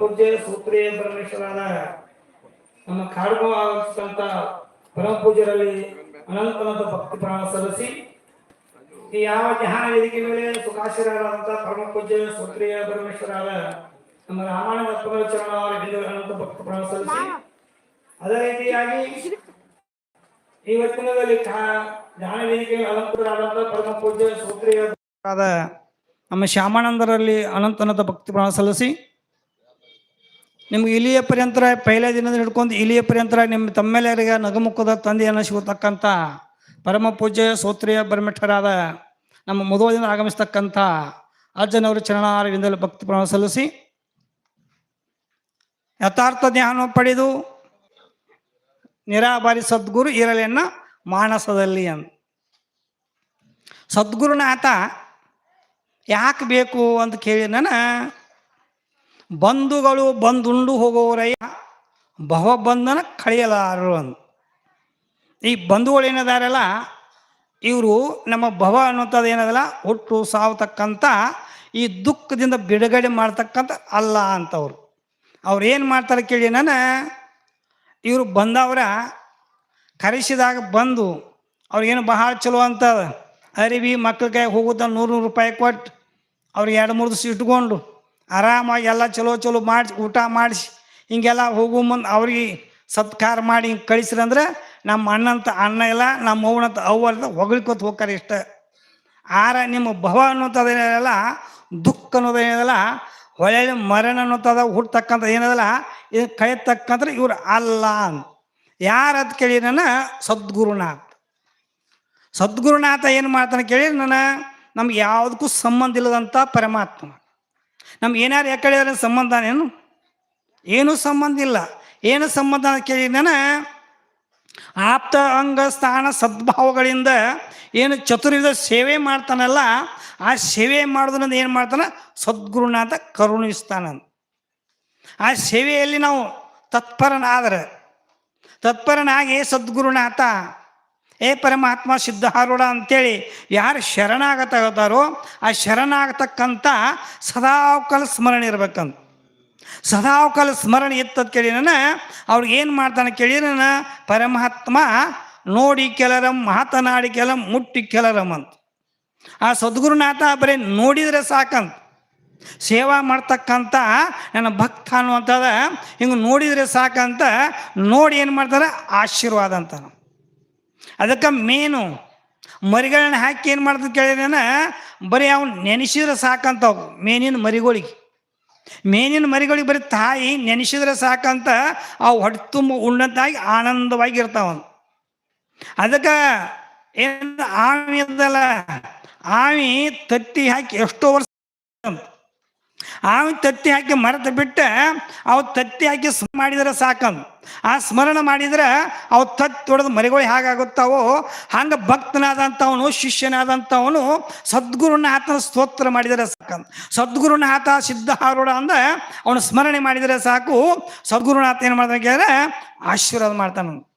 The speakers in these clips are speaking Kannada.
ಪೂಜ್ಯ ಸೂತ್ರಿಯ ಪರಮೇಶ್ವರನ ನಮ್ಮ ಕಾಡುವ ಆಗಿರ್ತಕ್ಕಂಥ ಪರಮ ಪೂಜ್ಯರಲ್ಲಿ ಅನಂತನಂತ ಭಕ್ತಿ ಪ್ರಾಣ ಸಲ್ಲಿಸಿ, ಈ ಯಾವ ಜ್ಞಾನ ವೇದಿಕೆ ಮೇಲೆ ಸುಖಾಶೀರಾದಂತ ಪರಮ ಪೂಜ್ಯ ಸೂತ್ರಿಯ ಪರಮೇಶ್ವರರ ನಮ್ಮ ರಾಮಾಯಣ ಚರಣ ಅವರ ಹಿಂದೆ ಅನಂತ ಭಕ್ತಿ ಪ್ರಾಣ ಸಲ್ಲಿಸಿ, ಅದೇ ರೀತಿಯಾಗಿ ಇವತ್ತಿನದಲ್ಲಿ ಜ್ಞಾನ ವೇದಿಕೆ ಅಲಂಕೃತರಾದಂತ ಪರಮ ಪೂಜ್ಯ ಸೂತ್ರಿಯ ನಮ್ಮ ಶ್ಯಾಮಾನಂದರಲ್ಲಿ ಅನಂತನದ ಭಕ್ತಿ ಪ್ರಾಣ ಸಲ್ಲಿಸಿ ನಿಮ್ಗೆ ಇಲಿಯ ಪರ್ಯಂತರ ಪೈಲ ದಿನದ ಹಿಡ್ಕೊಂಡು ಇಲಿಯ ಪರ್ಯಂತರ ನಿಮ್ಮ ತಮ್ಮೆಲ್ಲರಿಗೆ ನಗಮುಖದ ತಂದೆಯನ್ನು ಸಿಗತಕ್ಕಂಥ ಪರಮ ಪೂಜ್ಯ ಸೋತ್ರಿಯ ಬರಮಠರಾದ ನಮ್ಮ ದಿನ ಆಗಮಿಸ್ತಕ್ಕಂಥ ಅಜ್ಜನವರು ಚರಣಾರವಿಂದಲೂ ಭಕ್ತಿ ಪ್ರಮಾಣ ಸಲ್ಲಿಸಿ ಯಥಾರ್ಥ ಜ್ಞಾನ ಪಡೆದು ನಿರಾಬಾರಿ ಸದ್ಗುರು ಇರಲೆನ್ನ ಮಾನಸದಲ್ಲಿ ಅಂತ. ಸದ್ಗುರುನಾಥ ಯಾಕೆ ಬೇಕು ಅಂತ ಕೇಳಿ ನಾನು ಬಂಧುಗಳು ಬಂದುಂಡು ಹೋಗುವವರಯ್ಯ ಭವಬಂಧನ ಕಳೆಯಲಾರರು ಅಂತ ಈ ಬಂಧುಗಳು ಏನಿದಾರಲ್ಲ, ಇವರು ನಮ್ಮ ಭವ ಅನ್ನುವಂಥದ್ದು ಏನದಲ್ಲ, ಹುಟ್ಟು ಸಾವತಕ್ಕಂಥ, ಈ ದುಃಖದಿಂದ ಬಿಡುಗಡೆ ಮಾಡ್ತಕ್ಕಂಥ ಅಲ್ಲ ಅಂತವ್ರು. ಅವ್ರು ಏನು ಮಾಡ್ತಾರೆ ಕೇಳಿ ನಾನು, ಇವರು ಬಂದವರ ಕರೆಸಿದಾಗ ಬಂದು, ಅವ್ರಿಗೇನು ಬಹಳ ಚಲೋ ಅಂತ ಅರಿವಿ ಮಕ್ಳ ಕೈ ಹೋಗುತ್ತ ನೂರು ನೂರು ರೂಪಾಯಿ ಕೊಟ್ಟು, ಅವ್ರಿಗೆ ಎರಡು ಮೂರು ದಿವಸ ಇಟ್ಕೊಂಡು ಆರಾಮಾಗಿ ಎಲ್ಲ ಚಲೋ ಚಲೋ ಮಾಡಿಸಿ, ಊಟ ಮಾಡಿಸಿ, ಹಿಂಗೆಲ್ಲ ಹೋಗೋ ಮುಂದೆ ಅವ್ರಿಗೆ ಸತ್ಕಾರ ಮಾಡಿ ಹಿಂಗೆ ಕಳಿಸ್ರಂದ್ರೆ ನಮ್ಮ ಅಣ್ಣಂತ ಅಣ್ಣ ಇಲ್ಲ, ನಮ್ಮ ಅವನಂತ ಅವ್ವ ಅಂತ ಹೊಗಳ್ಕೊತ ಹೋಗ್ತಾರೆ ಇಷ್ಟ. ಆರ ನಿಮ್ಮ ಭವ ಅನ್ನೋಂಥದ್ದೇನಲ್ಲ ದುಃಖ ಅನ್ನೋದೇನಿದಲ್ಲ ಒಳ್ಳೆ ಮರಣ ಅನ್ನೋಂಥದ ಹುಟ್ಟತಕ್ಕಂಥ ಏನದಲ್ಲ ಇದು ಕಳೆತಕ್ಕಂದ್ರೆ ಇವ್ರು ಅಲ್ಲ ಅಂತ ಯಾರದ್ ಕೇಳಿ ನನ್ನ ಸದ್ಗುರುನಾಥ್. ಸದ್ಗುರುನಾಥ ಏನು ಮಾಡ್ತಾನೆ ಕೇಳಿ ನನ್ನ, ನಮ್ಗೆ ಯಾವುದಕ್ಕೂ ಸಂಬಂಧ ಇಲ್ಲದಂಥ ಪರಮಾತ್ಮ ನಮ್ಗೆ ಏನಾರು ಸಂಬಂಧ ಏನು? ಏನೂ ಸಂಬಂಧ ಇಲ್ಲ. ಏನು ಸಂಬಂಧ ಅಂತ ಕೇಳಿ ಆಪ್ತ ಅಂಗ ಸ್ಥಾನ ಸದ್ಭಾವಗಳಿಂದ ಏನು ಚತುರ್ವಿಧ ಸೇವೆ ಮಾಡ್ತಾನಲ್ಲ, ಆ ಸೇವೆ ಮಾಡೋದ್ರಿಂದ ಏನು ಮಾಡ್ತಾನೆ? ಸದ್ಗುರುನಾಥ ಕರುಣಿಸ್ತಾನೆ ಆ ಸೇವೆಯಲ್ಲಿ ನಾವು ತತ್ಪರನಾದರೆ. ತತ್ಪರನಾಗಿ ಸದ್ಗುರುನಾಥ ಏ ಪರಮಾತ್ಮ ಸಿದ್ಧಾರೂಢ ಅಂತೇಳಿ ಯಾರು ಶರಣಾಗತಾರೋ ಆ ಶರಣಾಗತಕ್ಕಂಥ ಸದಾಕಾಲ ಸ್ಮರಣೆ ಇರಬೇಕಂತ. ಸದಾಕಾಲ ಸ್ಮರಣೆ ಇತ್ತದ ಕೇಳಿ ನಾನು ಅವ್ರಿಗೆ ಏನು ಮಾಡ್ತಾನೆ ಕೇಳಿ ನಾನು ಪರಮಾತ್ಮ ನೋಡಿ ಕೆಲರಂ, ಮಾತನಾಡಿ ಕೆಲ ಮುಟ್ಟಿ ಕೆಲರಂ ಅಂತ. ಆ ಸದ್ಗುರುನಾಥ ಬರೀ ನೋಡಿದರೆ ಸಾಕಂತ. ಸೇವಾ ಮಾಡ್ತಕ್ಕಂಥ ನನ್ನ ಭಕ್ತ ಅನ್ನುವಂಥದ್ದು ಹಿಂಗೆ ನೋಡಿದರೆ ಸಾಕಂತ, ನೋಡಿ ಏನು ಮಾಡ್ತಾರೆ? ಆಶೀರ್ವಾದ ಅಂತ ಅದಕ್ಕೆ ಮೇನು ಮರಿಗಳನ್ನ ಹಾಕಿ ಏನು ಮಾಡ್ತದೆ ಕೇಳಿದ್ರೆ ಬರೀ ಅವ್ನು ನೆನೆಸಿದ್ರೆ ಸಾಕಂತವು ಮೇನಿನ ಮರಿಗಳಿಗೆ. ಮೇನಿನ ಮರಿಗಳಿಗೆ ಬರೀ ತಾಯಿ ನೆನೆಸಿದ್ರೆ ಸಾಕಂತ ಅವು ಹೊಟ್ಟೆ ತುಂಬ ಉಣ್ಣದ್ದಾಗಿ ಆನಂದವಾಗಿ ಇರ್ತಾವನು ಅದಕ್ಕೆ ಏನು ಆಮಿ ಇದ್ದಲ್ಲ ಆಮಿ ತತ್ತಿ ಹಾಕಿ ಎಷ್ಟೋ ವರ್ಷ ಆಮಿ ತತ್ತಿ ಹಾಕಿ ಮರೆತು ಬಿಟ್ಟ, ಅವ ತತ್ತಿ ಹಾಕಿ ಸ್ಮ ಮಾಡಿದ್ರೆ ಸಾಕಂತ ಆ ಸ್ಮರಣ ಮಾಡಿದ್ರೆ ಅವ್ ತತ್ತಿ ಹೊಡೆದು ಮರಿಗಳು ಹೇಗಾಗುತ್ತಾವೋ, ಹಂಗೆ ಭಕ್ತನಾದಂಥವನು, ಶಿಷ್ಯನಾದಂಥವನು ಸದ್ಗುರುನಾಥನ ಸ್ತೋತ್ರ ಮಾಡಿದರೆ ಸಾಕಂದು. ಸದ್ಗುರುನ ಆತ ಸಿದ್ಧಾರೂಢ ಅಂದ, ಅವನು ಸ್ಮರಣೆ ಮಾಡಿದರೆ ಸಾಕು. ಸದ್ಗುರುನಾಥ ಏನು ಮಾಡ್ತಾನೆ ಕೇಳಿದ್ರೆ ಆಶೀರ್ವಾದ ಮಾಡ್ತಾನ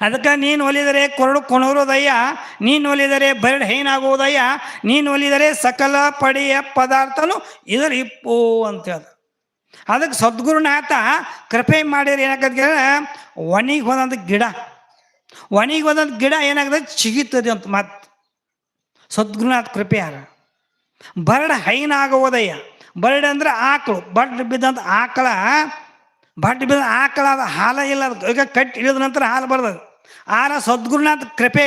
ಅದಕ್ಕೆ ನೀನು ಒಲಿದರೆ ಕೊರಡು ಕೊಣರುವುದಯ್ಯ ನೀನು ಒಲಿದರೆ ಬರಡು ಹೈನಾಗುವುದಯ್ಯ, ನೀನು ಒಲಿದರೆ ಸಕಲ ಪಡೆಯ ಪದಾರ್ಥನು ಇದರ ಇಪ್ಪು ಅಂತ ಹೇಳ್ದ. ಅದಕ್ಕೆ ಸದ್ಗುರುನಾಥ ಕೃಪೆ ಮಾಡಿದ್ರೆ ಏನಾಗತ್ತೆ ಒಣಿಗೆ ಹೋದಂಥ ಗಿಡ. ಒಣಿಗೆ ಹೋದಂಥ ಗಿಡ ಏನಾಗ್ತದೆ? ಚಿಗಿತದೆ ಅಂತ ಮತ್ತೆ ಸದ್ಗುರುನಾಥ ಕೃಪೆ ಯಾರ? ಬರಡು ಹೈನಾಗುವುದಯ್ಯ. ಬರಡು ಅಂದ್ರೆ ಆಕಳು. ಬಡ್ ಬಿದ್ದಂಥ ಆಕಳ ಬಡ್ ಬಿದ್ದ ಆಕಳ ಅದು, ಹಾಲ ಇಲ್ಲ ಅದು, ಈಗ ಕಟ್ಟಿ ಇಳಿದ ನಂತರ ಹಾಲು ಬರ್ತದೆ. ಆರ ಸದ್ಗುರುನಾಥ ಕೃಪೆ.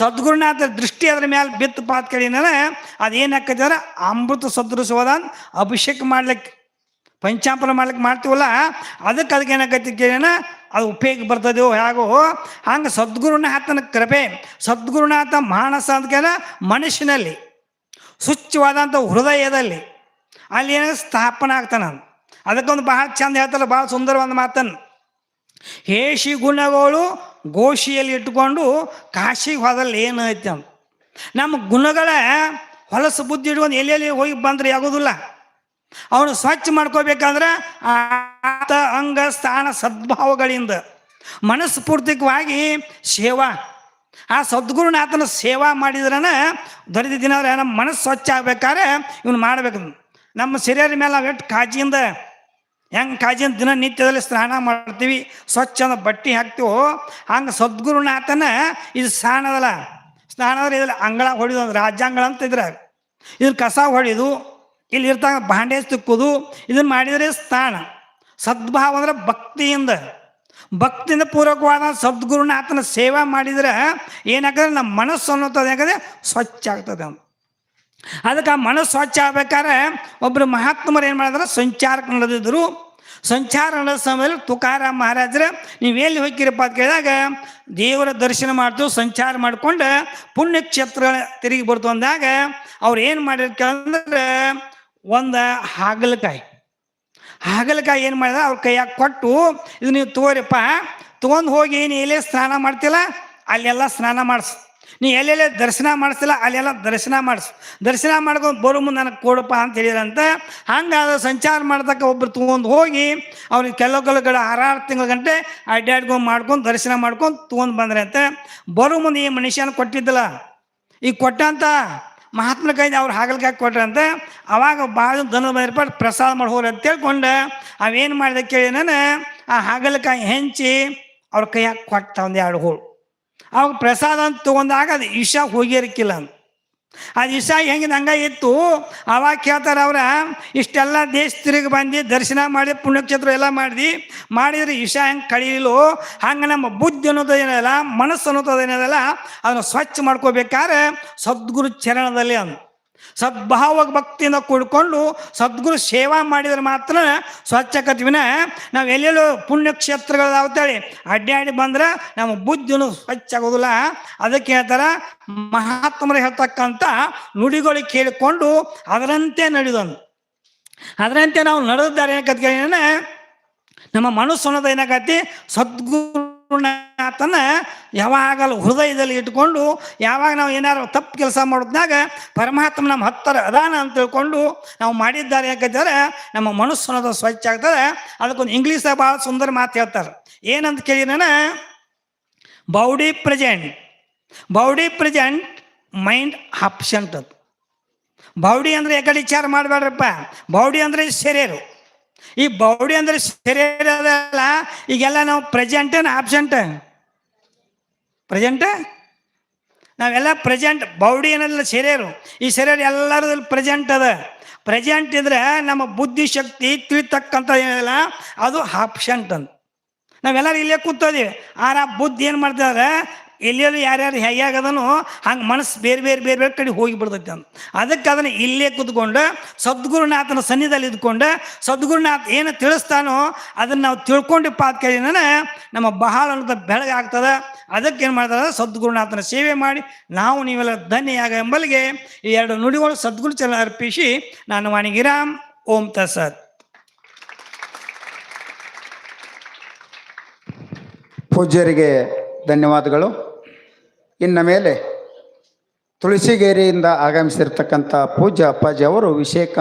ಸದ್ಗುರುನಾಥ ದೃಷ್ಟಿ ಅದ್ರ ಮೇಲೆ ಬಿತ್ತು ಪಾತ್ ಕೇಳಿದ್ರೆ ಅದೇನಾಕೈತೆ ಅಂದ್ರೆ ಅಮೃತ ಸದೃಶವಾದ ಅಭಿಷೇಕ ಮಾಡ್ಲಿಕ್ಕೆ ಪಂಚಾಂಪರ ಮಾಡ್ಲಿಕ್ಕೆ ಮಾಡ್ತೀವಲ್ಲ ಅದಕ್ಕೆ ಅದಕ್ಕೆ ಏನಾಕೈತಿ ಕೇಳಿನ? ಅದು ಉಪಯೋಗ ಬರ್ತದೋ ಹೇಗೋ, ಹಂಗೆ ಸದ್ಗುರುನಾಥನ ಕೃಪೆ. ಸದ್ಗುರುನಾಥ ಮಾನಸ ಅಂತ ಕೇಳ ಮನುಷ್ಯನಲ್ಲಿ ಸ್ವಚ್ಛವಾದಂಥ ಹೃದಯದಲ್ಲಿ ಅಲ್ಲಿ ಏನಾಗ ಸ್ಥಾಪನ ಆಗ್ತಾನ ಅದಕ್ಕೊಂದು ಬಹಳ ಚಂದ ಹೇಳ್ತಲ್ಲ ಭಾಳ ಸುಂದರವಾದ ಮಾತನ್ನು. ಹೇಷಿ ಗುಣಗಳು ಗೋಷಿಯಲ್ಲಿ ಇಟ್ಕೊಂಡು ಕಾಶಿಗೆ ಹೋದಲ್ಲಿ ಏನು ಐತೆ ಅಂತ. ನಮ್ಮ ಗುಣಗಳ ಹೊಲಸು ಬುದ್ಧಿ ಇಟ್ಕೊಂಡು ಎಲ್ಲೆಲ್ಲಿ ಹೋಗಿ ಬಂದ್ರೆ ಆಗೋದಿಲ್ಲ. ಅವನು ಸ್ವಚ್ಛ ಮಾಡ್ಕೋಬೇಕಂದ್ರೆ ಆತ, ಅಂಗ, ಸ್ಥಾನ, ಸದ್ಭಾವಗಳಿಂದ. ಮನಸ್ಫೂರ್ತಿಕವಾಗಿ ಸೇವಾ. ಆ ಸದ್ಗುರುನಾಥನ ಸೇವಾ ಮಾಡಿದ್ರನ ದೊರೆತ ದಿನ ನಮ್ಮ ಮನಸ್ಸು ಸ್ವಚ್ಛ ಆಗ್ಬೇಕಾದ್ರೆ ಇವನು ಮಾಡ್ಬೇಕು. ನಮ್ಮ ಶರೀರ ಮೇಲೆ ನಾವು ಎಷ್ಟು ಕಾಜಿಯಿಂದ, ಹೆಂಗೆ ಕಾಜಿಯಿಂದ ದಿನ ನಿತ್ಯದಲ್ಲಿ ಸ್ನಾನ ಮಾಡ್ತೀವಿ, ಸ್ವಚ್ಛ ಅಂದ ಬಟ್ಟೆ ಹಾಕ್ತೀವೋ, ಹಂಗೆ ಸದ್ಗುರುನಾಥನ ಇದು ಸ್ನಾನದಲ್ಲ ಸ್ನಾನ ಅಂದ್ರೆ ಇದ್ರಲ್ಲಿ ಅಂಗಳ ಹೊಡೆದು ರಾಜ್ಯಾಂಗಳ ಅಂತ ಇದ್ರ. ಇದ್ರ ಕಸ ಹೊಡಿದು ಇಲ್ಲಿ ಇರ್ತಾಗ ಭಾಂಡೆ ತಿಕ್ಕೋದು ಇದನ್ನ ಮಾಡಿದರೆ ಸ್ನಾನ. ಸದ್ಭಾವ ಅಂದ್ರೆ ಭಕ್ತಿಯಿಂದ. ಭಕ್ತಿಯಿಂದ ಪೂರ್ವಕವಾದ ಸದ್ಗುರುನಾಥನ ಸೇವಾ ಮಾಡಿದ್ರೆ ಏನಾಗ್ತದೆ, ನಮ್ಮ ಮನಸ್ಸು ಅನ್ನೋದು ಯಾಕಂದರೆ ಸ್ವಚ್ಛ ಆಗ್ತದೆ ಅಂತ. ಅದಕ್ಕೆ ಮನಸ್ಸು ಸ್ವಚ್ಛ ಆಗ್ಬೇಕಾದ್ರೆ ಒಬ್ಬರು ಮಹಾತ್ಮರು ಏನು ಮಾಡಿದ್ರೆ? ಸಂಚಾರಕ್ಕೆ ನಡೆದಿದ್ರು. ಸಂಚಾರ ನಡೆದ ಸಮಯದಲ್ಲಿ ತುಕಾರಾಮ್ ಮಹಾರಾಜರ, ನೀವು ಎಲ್ಲಿ ಹೋಗಿರಪ್ಪ ಅಂತ ಕೇಳಿದಾಗ, ದೇವರ ದರ್ಶನ ಮಾಡ್ತು, ಸಂಚಾರ ಮಾಡಿಕೊಂಡು ಪುಣ್ಯಕ್ಷೇತ್ರ ತಿರುಗಿ ಬರ್ತು ಅಂದಾಗ, ಅವ್ರು ಏನು ಮಾಡಿರ್ತಾರೆ ಕೇಳಂದ್ರೆ, ಒಂದು ಹಾಗಲಕಾಯಿ. ಹಾಗಲಕಾಯಿ ಏನು ಮಾಡಿದ ಅವ್ರ ಕೈಯಾಗ ಕೊಟ್ಟು, ಇದು ನೀವು ತೋರಿಪ್ಪ, ತೊಗೊಂಡು ಹೋಗಿ ಏನು ಎಲ್ಲೇ ಸ್ನಾನ ಮಾಡ್ತಿಲ್ಲ ಅಲ್ಲೆಲ್ಲ ಸ್ನಾನ ಮಾಡಿಸು. ನೀ ಎಲ್ಲೆಲ್ಲ ದರ್ಶನ ಮಾಡಿಸ್ತಿಲ್ಲ, ಅಲ್ಲೆಲ್ಲ ದರ್ಶನ ಮಾಡಿಸು. ದರ್ಶನ ಮಾಡ್ಕೊಂಡು ಬರೋ ಮುಂದೆ ನನಗೆ ಕೊಡಪ್ಪ ಅಂತ ಹೇಳಿದ್ರಂತ. ಹಂಗಾದ ಸಂಚಾರ ಮಾಡ್ದಕ್ಕೆ ಒಬ್ರು ತೊಗೊಂಡು ಹೋಗಿ ಅವ್ರಿಗೆ ಕೆಲವು ಕೆಲವು ಕಡೆ ಆರಾರು ತಿಂಗಳ ಗಂಟೆ ಅಡ್ಡಾಡ್ಕೊಂಡು ಮಾಡ್ಕೊಂಡು ದರ್ಶನ ಮಾಡ್ಕೊಂಡು ತೊಗೊಂಡು ಬಂದ್ರೆ ಅಂತ ಬರೋ ಮುಂದೆ ಈ ಮನುಷ್ಯನ ಕೊಟ್ಟಿದ್ದಲ್ಲ. ಈಗ ಕೊಟ್ಟಂತ ಮಹಾತ್ಮ ಕೈ ಅವ್ರು ಹಾಗಲಕಾಯಿ ಕೊಟ್ರಂತೆ. ಅವಾಗ ಭಾಳ ದನ ಬಂದಿರ್ಪಾಡು ಪ್ರಸಾದ ಮಾಡಿ ಹೋಗ್ರಿ ಅಂತ ತಿಳ್ಕೊಂಡು. ಅವೇನು ಮಾಡಿದೆ ಕೇಳಿ ನಾನು, ಆ ಹಾಗಲಕಾಯಿ ಹೆಂಚಿ ಅವ್ರ ಕೈಯಾಗ ಕೊಟ್ಟ ಒಂದು ಎರಡು ಹೋಳು. ಅವಾಗ ಪ್ರಸಾದ ಅಂತ ತೊಗೊಂಡಾಗ ಅದು ಇಶ ಹೋಗಿರಕ್ಕಿಲ್ಲ ಅಂತ ಅದು ಇಶ ಹೆಂಗೆ ಇತ್ತು, ಅವಾಗ ಕೇಳ್ತಾರೆ ಅವ್ರ, ಇಷ್ಟೆಲ್ಲ ದೇಶ ತಿರುಗಿ ಬಂದು, ದರ್ಶನ ಮಾಡಿ, ಪುಣ್ಯಕ್ಷೇತ್ರ ಎಲ್ಲ ಮಾಡಿದ್ವಿ ಮಾಡಿದ್ರೆ ಇಶ ಹೆಂಗೆ ಕಳೀಲೋ ಹಂಗೆ ನಮ್ಮ ಬುದ್ಧಿ ಅನ್ನೋದು ಏನಲ್ಲ ಮನಸ್ಸು ಅನ್ನೋದು ಏನದಲ್ಲ ಅದನ್ನು ಸ್ವಚ್ಛ ಮಾಡ್ಕೋಬೇಕಾದ್ರೆ ಸದ್ಗುರು ಚರಣದಲ್ಲಿ ಅಂದ ಸದ್ಭಾವ ಭಕ್ತಿಯಿಂದ ಕೂಡ್ಕೊಂಡು ಸದ್ಗುರು ಸೇವಾ ಮಾಡಿದರೆ ಮಾತ್ರ ಸ್ವಚ್ಛ ಕತ್ವಿನ ನಾವು ಎಲ್ಲೆಲ್ಲೋ ಪುಣ್ಯಕ್ಷೇತ್ರಗಳಾವತ್ತೇಳಿ ಅಡ್ಡಾಡಿ ಬಂದ್ರೆ ನಮ್ಮ ಬುದ್ಧಿನು ಸ್ವಚ್ಛ ಆಗೋದಿಲ್ಲ. ಅದಕ್ಕೆ ಹೇಳ್ತಾರ ಮಹಾತ್ಮರು ಹೇಳ್ತಕ್ಕಂಥ ನುಡಿಗಳು ಕೇಳಿಕೊಂಡು ಅದರಂತೆ ನಡೆದನು. ಅದರಂತೆ ನಾವು ನಡೆದಿದ್ದಾರೆ ಏನಕ್ಕೆ ನಮ್ಮ ಮನಸ್ಸು ಅನ್ನೋದು ಏನಾಗತ್ತಿ ಸದ್ಗುರುನಾಥನ ಯಾವಾಗಲೂ ಹೃದಯದಲ್ಲಿ ಇಟ್ಕೊಂಡು ಯಾವಾಗ ನಾವು ಏನಾರು ತಪ್ಪು ಕೆಲಸ ಮಾಡಿದ್ನಾಗ ಪರಮಾತ್ಮ ನಮ್ಮ ಹತ್ತರ ಅದಾನ ಅಂತ ತಿಳ್ಕೊಂಡು ನಾವು ಮಾಡಿದ್ದಾರೆ ಯಾಕಂದ್ರೆ ನಮ್ಮ ಮನಸ್ಸು ಅನ್ನೋದು ಸ್ವಚ್ಛ ಆಗ್ತದೆ. ಅದಕ್ಕೊಂದು ಇಂಗ್ಲೀಷ್ ಭಾಳ ಸುಂದರ ಮಾತು ಹೇಳ್ತಾರೆ. ಏನಂತ ಕೇಳಿದ್ರೆ body present body present mind absent ಅದು ಬೌಡಿ ಅಂದ್ರೆ ಯಾಕಡೆ ವಿಚಾರ ಮಾಡಬೇಡ್ರಪ್ಪ? ಬೌಡಿ ಅಂದ್ರೆ ಶರೀರು. ಈ ಬೌಡಿ ಅಂದ್ರೆ ಶರೀರ ಈಗೆಲ್ಲ ನಾವು ಪ್ರೆಸೆಂಟ್ ಆಬ್ಸೆಂಟ್ ಪ್ರೆಸೆಂಟ್ ನಾವೆಲ್ಲ ಪ್ರೆಸೆಂಟ್ ಬೌಡಿ ಏನಲ್ಲ ಶರೀರ. ಈ ಶರೀರ ಎಲ್ಲರದಲ್ಲಿ ಪ್ರೆಸೆಂಟ್ ಅದ. ಪ್ರೆಸೆಂಟ್ ಇದ್ರೆ ನಮ್ಮ ಬುದ್ಧಿ ಶಕ್ತಿ ತಿಳಿತಕ್ಕಂಥ ಏನಿಲ್ಲ ಅದು ಆಪ್ಷಂಟ್ ಅಂತ. ನಾವೆಲ್ಲರೂ ಇಲ್ಲೇ ಕೂತೋದಿವಿ. ಆರ ಬುದ್ಧಿ ಏನು ಮಾಡ್ತಾರೆ ಎಲ್ಲೆಲ್ಲೂ ಯಾರ್ಯಾರು ಹೇಗಾಗದನೋ ಹಂಗೆ ಮನಸ್ಸು ಬೇರೆ ಬೇರೆ ಬೇರೆ ಬೇರೆ ಕಡೆ ಹೋಗಿ ಬಿಡ್ತೈತೆ ಅಂತ. ಅದಕ್ಕೆ ಅದನ್ನು ಇಲ್ಲೇ ಕೂತ್ಕೊಂಡು ಸದ್ಗುರುನಾಥನ ಸನ್ನಿಧಿಯಲ್ಲಿ ಇದ್ಕೊಂಡು ಸದ್ಗುರುನಾಥ ಏನು ತಿಳಿಸ್ತಾನೋ ಅದನ್ನು ನಾವು ತಿಳ್ಕೊಂಡಿಪ್ಪ ಅಂತ ಕೇಳಿದ್ರೆ ನಮ್ಮ ಬಹಳ ಅನ್ನೋದು ಬೆಳಗಾಗ್ತದೆ ಅದಕ್ಕೆ ಏನು ಮಾಡ್ತಾರೆ ಸದ್ಗುರುನಾಥನ ಸೇವೆ ಮಾಡಿ ನಾವು ನೀವೆಲ್ಲ ಧನ್ಯಾಗ ಎಂಬಲ್ಲಿಗೆ ಈ ಎರಡು ನುಡಿಗಳು ಸದ್ಗುರು ಚಲ ಅರ್ಪಿಸಿ ನಾನು ವಾಣಿಗಿರಾಮ್ ಓಂ ತಸತ್ ಪೂಜ್ಯರಿಗೆ ಧನ್ಯವಾದಗಳು. ಇನ್ನು ಮೇಲೆ ತುಳಸಿಗೇರಿಯಿಂದ ಆಗಮಿಸಿರ್ತಕ್ಕಂಥ ಪೂಜ್ಯ ಅಪ್ಪಾಜಿ ಅವರು ವಿಷಯ